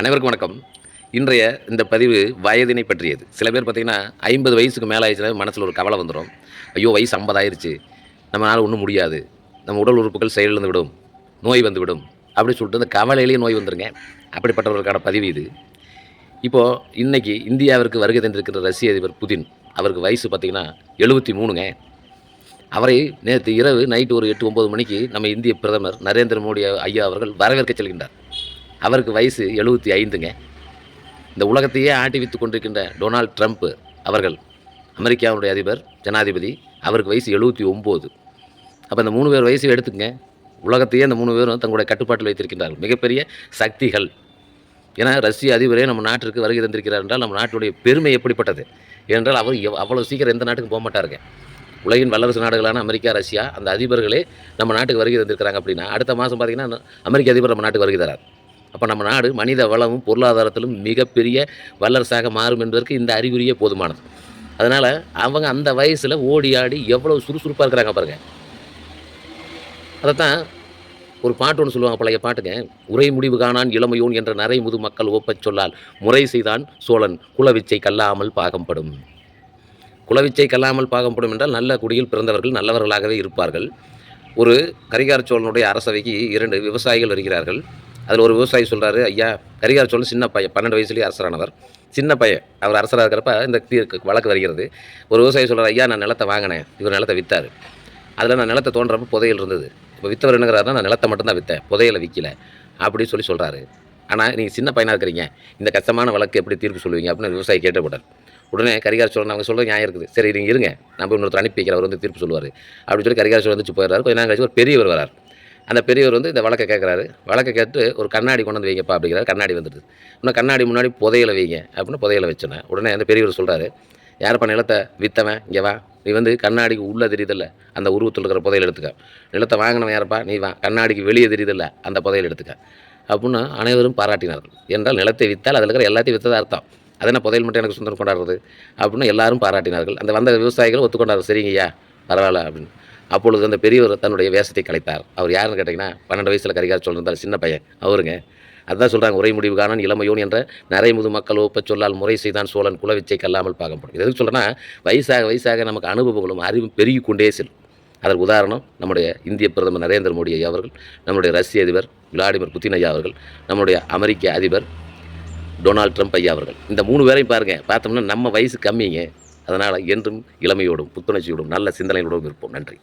அனைவருக்கும் வணக்கம். இன்றைய இந்த பதிவு வயதினை பற்றியது. சில பேர் பார்த்திங்கன்னா ஐம்பது வயசுக்கு மேலே ஆயிடுச்சுன்னா மனசில் ஒரு கவலை வந்துடும் ஐயோ வயசு ஐம்பது ஆயிடுச்சு நம்மளால் ஒன்றும் முடியாது. நம்ம உடல் உறுப்புகள் செயலிழந்து விடும். நோய் வந்துவிடும் அப்படி சொல்லிட்டு அந்த கவலையிலேயே நோய் வந்துருங்க. அப்படிப்பட்டவர்களுக்கான பதிவு இது. இப்போது இன்றைக்கி இந்தியாவிற்கு வருகை தந்திருக்கிற ரஷ்ய அதிபர் புதின் அவருக்கு வயசு பார்த்திங்கன்னா எழுபத்தி மூணுங்க. அவரை நேற்று இரவு நைட்டு ஒரு எட்டு ஒம்பது மணிக்கு நம்ம இந்திய பிரதமர் நரேந்திர மோடி ஐயா அவர்கள் வரவேற்க செல்கின்றார். அவருக்கு வயசு எழுபத்தி ஐந்துங்க. இந்த உலகத்தையே ஆட்டி வைத்து கொண்டிருக்கின்ற டொனால்ட் ட்ரம்ப் அவர்கள் அமெரிக்காவுடைய அதிபர் ஜனாதிபதி அவருக்கு வயசு எழுபத்தி ஒம்பது. அப்போ இந்த மூணு பேர் வயசு எடுத்துக்கங்க. உலகத்தையே அந்த மூணு பேரும் தங்களுடைய கட்டுப்பாட்டில் வைத்திருக்கின்றார்கள். மிகப்பெரிய சக்திகள். ஏன்னா ரஷ்ய அதிபரே நம்ம நாட்டிற்கு வருகை தந்திருக்கிறார் என்றால் நம்ம நாட்டுடைய பெருமை எப்படிப்பட்டது? ஏனென்றால் அவர் எவ் அவ்வளோ சீக்கிரம் எந்த நாட்டுக்கும் போக மாட்டாருங்க. உலகின் வல்லரசு நாடுகளான அமெரிக்கா ரஷ்யா அந்த அதிபர்களே நம்ம நாட்டுக்கு வருகை தந்திருக்கிறாங்க அப்படின்னா அடுத்த மாதம் பார்த்திங்கன்னா அமெரிக்க அதிபர் நம்ம நாட்டுக்கு வருகை தரார். அப்போ நம்ம நாடு மனித வளமும் பொருளாதாரத்திலும் மிகப்பெரிய வல்லரசாக மாறும் என்பதற்கு இந்த அறிகுறியே போதுமானது. அதனால் அவங்க அந்த வயசில் ஓடி ஆடி எவ்வளோ சுறுசுறுப்பாக இருக்கிறாங்க பாருங்கள் அதைத்தான் ஒரு பாட்டு ஒன்று சொல்லுவாங்க பழைய பாட்டுங்க உரை முடிவு காணான் இளமையோன் என்ற நரை முது மக்கள் ஒப்பச் சொல்லால் முறை செய்தான் சோழன் குலவிச்சை கல்லாமல் பாகம்படும் குலவிச்சை கல்லாமல் பாகம்படும் என்றால் நல்ல குடியில் பிறந்தவர்கள் நல்லவர்களாகவே இருப்பார்கள். ஒரு கரிகார சோழனுடைய அரசவைக்கு இரண்டு விவசாயிகள் வருகிறார்கள். அதில் ஒரு விவசாயி சொல்கிறாரு ஐயா கரிகார சோழன் சின்ன பையன் பன்னெண்டு வயசுலேயே அரசரானவர். சின்ன பையன் அவர் அரசராக இருக்கிறப்ப இந்த தீ- வழக்கு வருகிறது. ஒரு விவசாயி சொல்கிறார் ஐயா நான் நிலத்தை வாங்கினேன் இவர் நிலத்தை விற்றார் அதில் நான் நிலத்தை தோன்றப்ப புதையல் இருந்தது. இப்போ விற்றவர் என்னங்கிறாருன்னா நான் நிலத்தை மட்டும்தான் விற்றேன் புதையலை விற்கல அப்படின்னு சொல்லி சொல்கிறாரு ஆனால் நீங்கள் சின்ன பையனாக இருக்கிறீங்க இந்த கஷ்டமான வழக்கு எப்படி தீர்ப்பு சொல்லுவீங்க? அப்படின்னு விவசாயி கேட்டப்பட்டார் உடனே கரிகார சோழன் அவங்க சொல்கிறது நியாயம் இருக்குது. சரி நீங்கள் இருங்க நம்ம இன்னொருத்தர் அனுப்பி வைக்கிற அவர் வந்து தீர்ப்பு சொல்லுவார் அப்படின்னு சொல்லி கரிகார சோழன் வந்துச்சு போயிடுறாரு. கொஞ்சம் நேரம் கழிச்சு ஒரு பெரியவர் வரார். அந்த பெரியவர் வந்து இந்த வழக்கை கேட்குறாரு. வழக்கை கேட்டு ஒரு கண்ணாடி கொண்டு வந்து வைங்கப்பா அப்படிங்கிறார். கண்ணாடி வந்துடுது. இன்னும் கண்ணாடி முன்னாடி புதையலை வைங்க அப்படின்னு புதையலை வச்சோன்னே உடனே அந்த பெரியவர் சொல்கிறாரு யாரப்பா நிலத்தை விற்றவன் இங்கே வா. நீ வந்து கண்ணாடிக்கு உள்ளே தெரியுதில்ல அந்த உருவத்தில் இருக்கிற புதையல் எடுத்துக்க. நிலத்தை வாங்கினவன் யாரப்பா நீ வா. கண்ணாடிக்கு வெளியே தெரியுதில்ல அந்த புதையல் எடுத்துக்க. அப்படின்னு அனைவரும் பாராட்டினார்கள். என்றால் நிலத்தை விற்றால் அதில் இருக்கிற எல்லாத்தையும் விற்றதா அர்த்தம். அது என்ன புதையல் மட்டும் எனக்கு சுந்தரம் கொண்டாடுறது? அப்படின்னு எல்லாரும் பாராட்டினார்கள். அந்த வந்த விவசாயிகள் ஒத்துக்கொண்டார்கள். சரிங்கய்யா பரவாயில்ல அப்படின்னு. அப்பொழுது அந்த பெரியவர் தன்னுடைய வேஷத்தை கலைத்தார். அவர் யாருன்னு கேட்டிங்கன்னா பன்னெண்டு வயசில் கரிகார சொல்லியிருந்தார் சின்ன பையன். அவருங்க. அதுதான் சொல்கிறாங்க உரை முடிவு காணான் இளமையோன் என்ற நரைமுது மக்கள் ஒப்ப சொல்லால் முறை செய்தான் சோழன் குலவிச்சை கல்லாமல் பார்க்கப்படும் இது எதுக்கு சொல்கிறேன்னா வயசாக வயசாக நமக்கு அனுபவங்களும் அறிவும் பெருகி கொண்டே செல்லும். அதற்கு உதாரணம் நம்முடைய இந்திய பிரதமர் நரேந்திர மோடி ஐயா அவர்கள் நம்முடைய ரஷ்ய அதிபர் விளாடிமிர் புத்தின் ஐயா அவர்கள் நம்முடைய அமெரிக்க அதிபர் டொனால்ட் ட்ரம்ப் ஐயா அவர்கள். இந்த மூணு பேரையும் பாருங்கள் பார்த்தோம்னா நம்ம வயசு கம்மிங்க. அதனால் என்றும் இளமையோடும் புத்துணர்ச்சியோடும் நல்ல சிந்தனைகளோடும் இருப்போம். நன்றி.